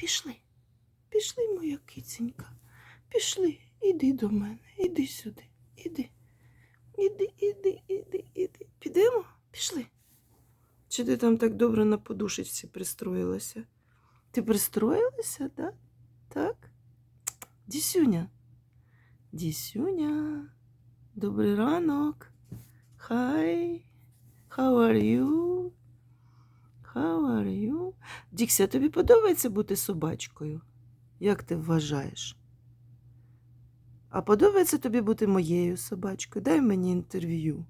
Пішли. Пішли, моя киценька. Пішли. Іди до мене. Іди сюди. Іди. Іди, іди, іди, іди. Підемо? Пішли. Чи ти там так добре на подушечці пристроїлася? Ти пристроїлася, да? Так? Дісюня. Дісюня. Добрий ранок. Hi. How are you? Дікся, тобі подобається бути собачкою? Як ти вважаєш? А подобається тобі бути моєю собачкою? Дай мені інтерв'ю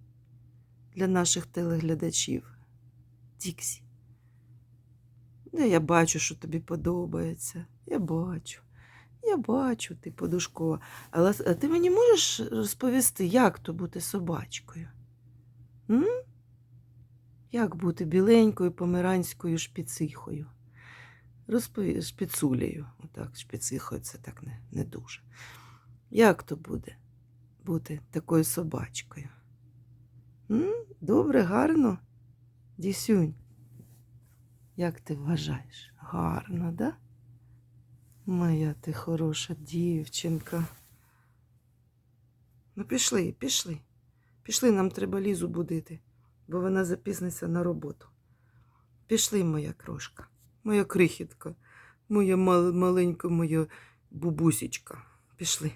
для наших телеглядачів. Діксі. Да, я бачу, що тобі подобається. Я бачу. Я бачу, ти подушкова. Але ти мені можеш розповісти, як то бути собачкою? М? Як бути біленькою померанською шпіцихою? Розпові... Шпіцулею. Отак, шпіцихою це так не, не дуже. Як то буде бути такою собачкою? М? Добре, гарно? Дісюнь. Як ти вважаєш? Гарно, да? Моя ти хороша дівчинка. Ну, пішли, пішли. Пішли, нам треба лізу будити, бо вона запізниться на роботу. Пішли, моя крошка, моя крихітка, моя мал- маленька моя бубусічка. Пішли.